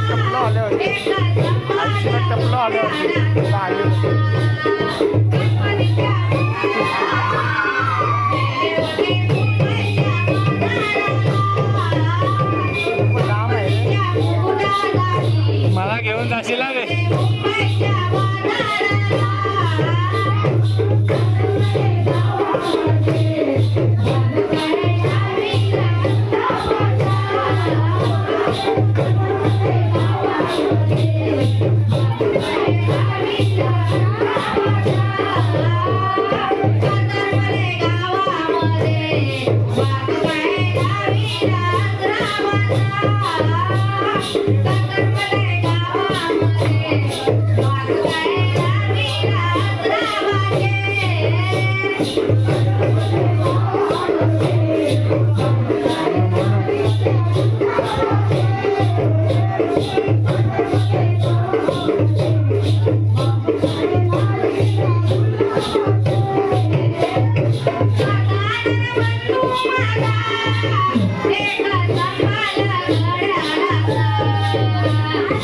टपलं आल्यावर आयुष्यात टपलं आल्यावर आले Yeah.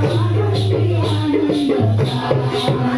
Thank you.